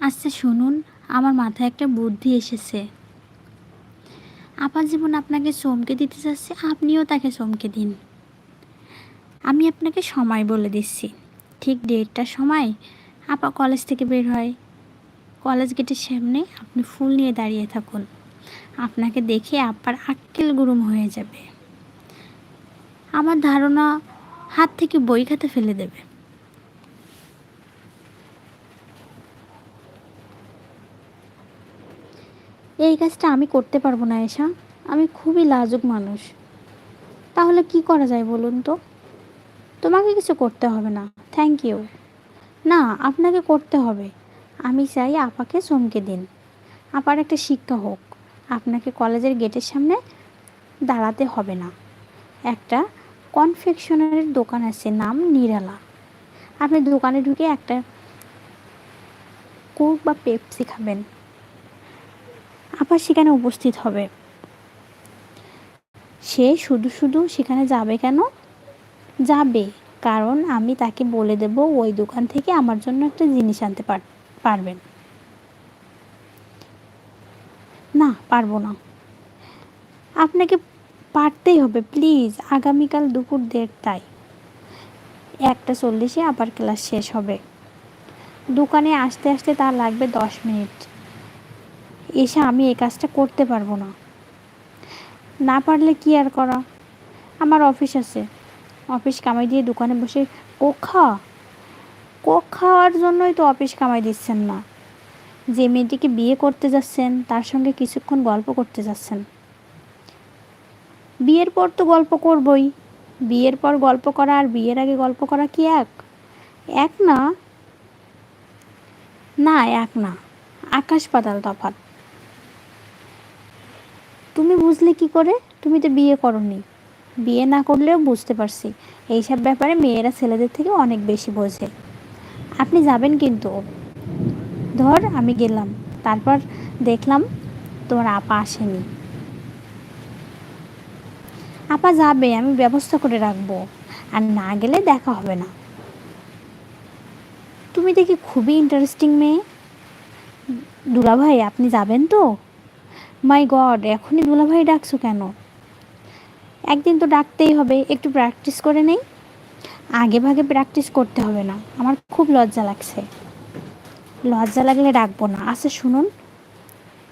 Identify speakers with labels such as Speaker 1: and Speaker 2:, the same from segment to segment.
Speaker 1: আচ্ছা শুনুন, আমার মাথায় একটা বুদ্ধি এসেছে। আপা জীবন আপনাকে চমকে দিতে চাচ্ছে আপনিও তাকে চমকে দিন। আমি আপনাকে সময় বলে দিচ্ছি। ঠিক দেড়টার সময় আপা কলেজ থেকে বের হয়। কলেজ গেটের সামনে আপনি ফুল নিয়ে দাঁড়িয়ে থাকুন। আপনাকে দেখে আপার আক্কেল গুরুম হয়ে যাবে। আমার ধারণা, হাত থেকে বই খাতে ফেলে দেবে। এই কাজটা আমি করতে পারব না এসা আমি খুবই লাজুক মানুষ। তাহলে কি করা যায় বলুন তো? তোমাকে কিছু করতে হবে না। থ্যাংক ইউ না, আপনাকে করতে হবে। আমি চাই আপাকে চমকে দিন। আপার একটা শিক্ষা হোক। আপনাকে কলেজের গেটের সামনে দাঁড়াতে হবে না। একটা কনফেকশনারির দোকান আছে, নাম নিরালা। আপনি দোকানে ঢুকে একটা কোক বা পেপসি খাবেন। আপা সেখানে উপস্থিত হবে। সে শুধু শুধু সেখানে যাবে কেন? যাবে, কারণ আমি তাকে বলে দেব ওই দোকান থেকে আমার জন্য একটা জিনিস আনতে পার- পারবেন। না, পারব না। আপনাকে পারতেই হবে, প্লিজ, আগামীকাল দুপুর দেড়টায়। একটা চল্লিশে আবার ক্লাস শেষ হবে। দোকানে আসতে আসতে তার লাগবে দশ মিনিট। এসে আমি এই কাজটা করতে পারব না। না পারলে কি আর করা? আমার অফিস আছে। অফিস কামাই দিয়ে দোকানে বসে কোক খাওয়া? কোক খাওয়ার জন্যই তো অফিস কামাই দিচ্ছেন না। যে মেয়েটিকে বিয়ে করতে যাচ্ছেন, তার সঙ্গে কিছুক্ষণ গল্প করতে যাচ্ছেন। বিয়ের পর তো গল্প করবই। বিয়ের পর গল্প করা আর বিয়ের আগে গল্প করা কি এক? এক না? না, এক না। আকাশ পাতাল তফাৎ। তুমি বুঝলে কি করে? তুমি তো বিয়ে করনি। বিয়ে না করলেও বুঝতে পারছি। এইসব ব্যাপারে মেয়েরা ছেলেদের থেকে অনেক বেশি বোঝে। আপনি যাবেন কিন্তু। ধর আমি গেলাম। তারপর দেখলাম তোমার আপা আসেনি। আপা যাবে, আমি ব্যবস্থা করে রাখব। আর না গেলে দেখা হবে না। তুমি দেখি খুবই ইন্টারেস্টিং মেয়ে। দুলাভাই, আপনি যাবেন তো? মাই গড এখনই দুলাভাই ডাকছো কেন? একদিন তো ডাকতেই হবে, একটু প্র্যাকটিস করে নেই? আগে ভাগে প্র্যাকটিস করতে হবে না, আমার খুব লজ্জা লাগছে। লজ্জা লাগলে ডাকবো না। আচ্ছা শুনুন,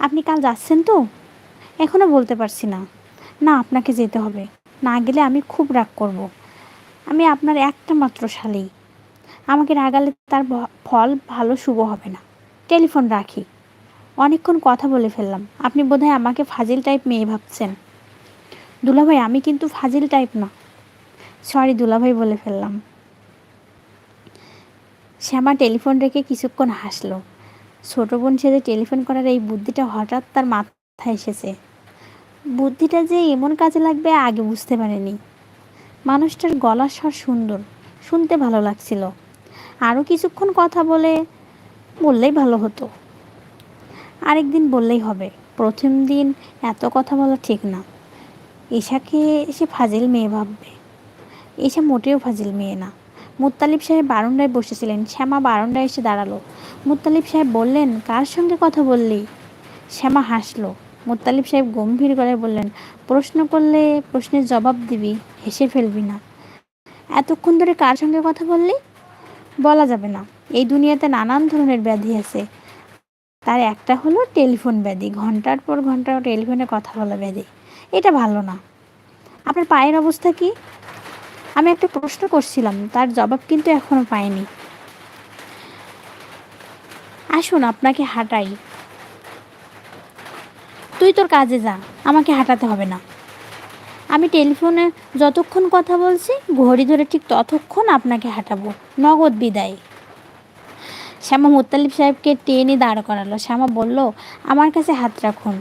Speaker 1: আপনি কাল যাচ্ছেন তো? এখনও বলতে পারছি না। না, আপনাকে যেতে হবে। না গেলে আমি খুব রাগ করব। আমি আপনার একটা মাত্র শালি। আমাকে রাগালে তার ফল ভালো শুভ হবে না। টেলিফোন রাখি। অনেকক্ষণ কথা বলে ফেললাম। আপনি বোধহয় আমাকে ফাজিল টাইপ মেয়ে ভাবছেন। দুলাভাই, আমি কিন্তু ফাজিল টাইপ না। সরি দুলাভাই বলে ফেললাম। শ্যামা টেলিফোন রেখে কিছুক্ষণ হাসলো। ছোট বোন সেজে টেলিফোন করার এই বুদ্ধিটা হঠাৎ তার মাথায় এসেছে। বুদ্ধিটা যে এমন কাজে লাগবে আগে বুঝতে পারেনি। মানুষটার গলার স্বর সুন্দর, শুনতে ভালো লাগছিল। আরও কিছুক্ষণ কথা বলে বললেই ভালো হতো। আরেকদিন বললেই হবে, প্রথম দিন এত কথা বলা ঠিক না। এশাকে সে ফাজিল মেয়ে ভাববে। এসা মোটেও ফাজিল মেয়ে না। মুত্তালিব সাহেব বারান্দায় বসেছিলেন, শ্যামা বারান্দায় এসে দাঁড়াল। মুত্তালিব সাহেব বললেন, কার সঙ্গে কথা বললি? শ্যামা হাসলো। মুত্তালিব সাহেব গম্ভীর গলায় বললেন, প্রশ্ন করলে প্রশ্নের জবাব দিবি, হেসে ফেলবি না। এতক্ষণ ধরে কার সঙ্গে কথা বললি? বলা যাবে না। এই দুনিয়াতে নানান ধরনের ব্যাধি আছে। তার একটা হলো টেলিফোন ব্যাধি। ঘণ্টার পর ঘণ্টা টেলিফোনে কথা বলা ব্যাধি। এটা ভালো না। আপনার পায়ের অবস্থা কি? আমি একটা প্রশ্ন করছিলাম, তার জবাব কিন্তু এখনও পাইনি। আসুন, আপনাকে হাঁটাই। তুই তোর কাজে যা, আমাকে হাঁটাতে হবে না। আমি টেলিফোনে যতক্ষণ কথা বলছি, ঘড়ি ধরে ঠিক ততক্ষণ আপনাকে হাঁটাবো। নগদ বিদায়। শ্যামা মুত্তালিব সাহেবকে টেনে দাঁড় করালো। শ্যামা বলল, আমার কাছে হাত রাখুন।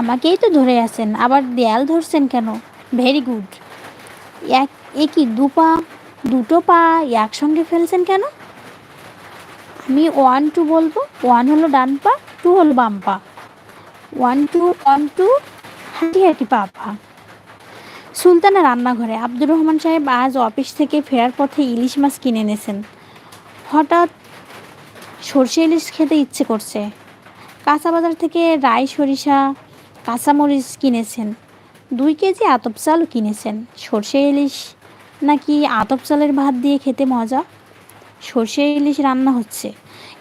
Speaker 1: আমাকেই তো ধরে আছেন, আবার দেয়াল ধরছেন কেন? ভেরি গুড এক, এ কি দু পা, দুটো পা একসঙ্গে ফেলছেন কেন? আমি ওয়ান টু বলব। ওয়ান হলো ডান পা টু হলো বাম পা। ওয়ান টু ওয়ান টু হাঁটি হাঁটি, পা পা। সুলতানা রান্নাঘরে আব্দুর রহমান সাহেব আজ অফিস থেকে ফেরার পথে ইলিশ মাছ কিনে এনেছেন। হঠাৎ সর্ষে ইলিশ খেতে ইচ্ছে করছে। কাঁচা বাজার থেকে রাই সরিষা, কাঁচামরিচ কিনেছেন। দুই কেজি আতপ চালও কিনেছেন। সর্ষে ইলিশ নাকি আতপ চালের ভাত দিয়ে খেতে মজা? সর্ষে ইলিশ রান্না হচ্ছে।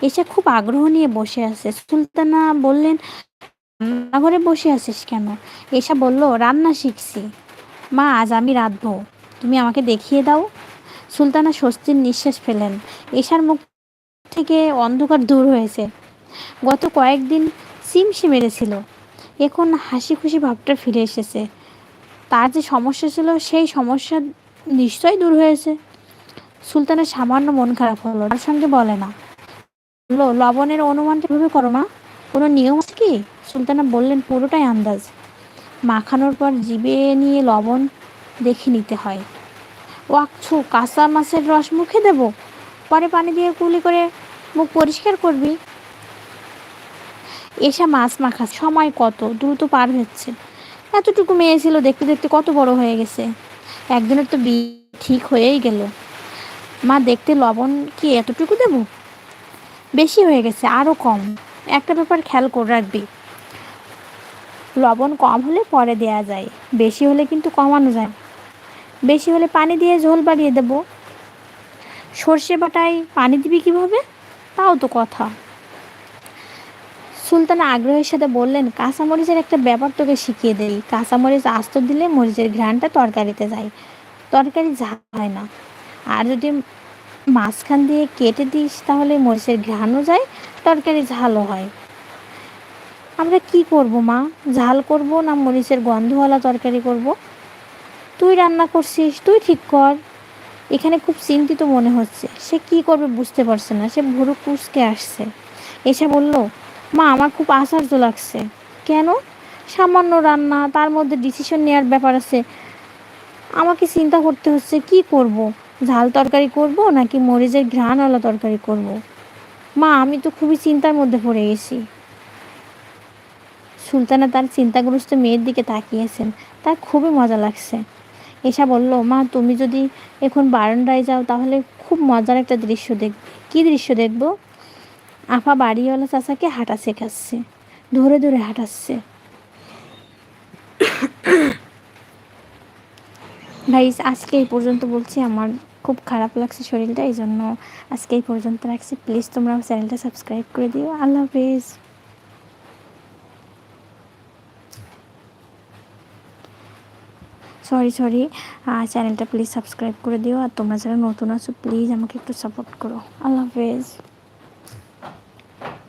Speaker 1: এসে খুব আগ্রহ নিয়ে বসে আছে। সুলতানা বললেন, রান্নাঘরে বসে আছিস কেন? এসা বলল, রান্না শিখছি। মা, আজ আমি রাঁধবো। তুমি আমাকে দেখিয়ে দাও। সুলতানা স্বস্তির নিঃশ্বাস ফেলেন। এশার মুখ থেকে অন্ধকার দূর হয়েছে। গত কয়েকদিন সিমসি মেরেছিল এখন হাসি খুশি ভাবটা ফিরে এসেছে। তার যে সমস্যা ছিল, সেই সমস্যা নিশ্চয়ই দূর হয়েছে। সুলতানের সামান্য মন খারাপ হলো, তার সঙ্গে বলে না। বলল, লবণের অনুমানটা এভাবে করো না কোনো নিয়ম আছে কি? সুলতানা বললেন, পুরোটাই আন্দাজ। মাখানোর পর জিবে নিয়ে লবণ দেখে নিতে হয়। ওয়াকছু কাঁচা মাছের রস মুখে দেব? পরে পানি দিয়ে কুলি করে মুখ পরিষ্কার করবি? এসা মাছ মাখা সময় কত? দ্রুত পার হচ্ছে। এতটুকু মেয়ে ছিল, দেখতে দেখতে কত বড় হয়ে গেছে। একদিনের তো বিয়ে ঠিক হয়েই গেল। মা, দেখতে লবণ কি এতটুকু দেব? বেশি হয়ে গেছে আরও কম। একটা ব্যাপার খেয়াল করে রাখবি। লবণ কম হলে পরে দেয়া যায়, বেশি হলে কিন্তু কমানো যায়। বেশি হলে পানি দিয়ে ঝোল বাড়িয়ে দেব। সর্ষে বাটায় পানি দিবি কীভাবে? তাও তো কথা। সুলতানা আগ্রহের সাথে বললেন, কাঁচামরিচের একটা ব্যাপার তোকে শিখিয়ে দেই। কাঁচামরিচ আস্ত দিলে মরিচের ঘ্রাণটা তরকারিতে যায়। তরকারি ঝাল হয় না। আর যদি মাঝখান দিয়ে কেটে দিস, তাহলে মরিচের ঘ্রাণও যায়, তরকারি ঝালও হয়। আমরা কি করব, মা? ঝাল করব না মরিচের গন্ধওয়ালা তরকারি করব? তুই রান্না করছিস, তুই ঠিক কর। এখানে খুব চিন্তিত মনে হচ্ছে। সে কি করবে বুঝতে পারছে না। সে ভুরু কুচকে আসছে। এসে বলল, মা, আমার খুব আশ্চর্য লাগছে। কেন? সামান্য রান্না, তার মধ্যে ডিসিশন নেওয়ার ব্যাপার আছে। আমাকে চিন্তা করতে হচ্ছে, কি করব? ঝাল তরকারি করব নাকি মরিচের ঘ্রাণওয়ালা তরকারি করব? মা, আমি তো খুবই চিন্তার মধ্যে পড়ে গেছি। সুলতানা তার চিন্তাগ্রস্ত মেয়ের দিকে তাকিয়েছেন তার খুবই মজা লাগছে। এসা বলল, মা, তুমি যদি এখন বারান্দায় যাও, তাহলে খুব মজার একটা দৃশ্য দেখবে কী দৃশ্য দেখব? আফা বাড়িওয়ালা চাচাকে হাঁটা শেখাচ্ছে, ধরে ধরে হাঁটাচ্ছে। ভাই আজকে এই পর্যন্ত বলছি, আমার খুব খারাপ লাগছে শরীরটা এই জন্য আজকে এই পর্যন্ত রাখছি। প্লিজ তোমরা চ্যানেলটা সাবস্ক্রাইব করে দিও। আল্লাহ হাফিজ। সরি সরি চ্যানেলটা প্লিজ সাবস্ক্রাইব করে দিও আর তোমরা যারা নতুন আছো প্লিজ আমাকে একটু সাপোর্ট করো। আল্লাহ হাফেজ।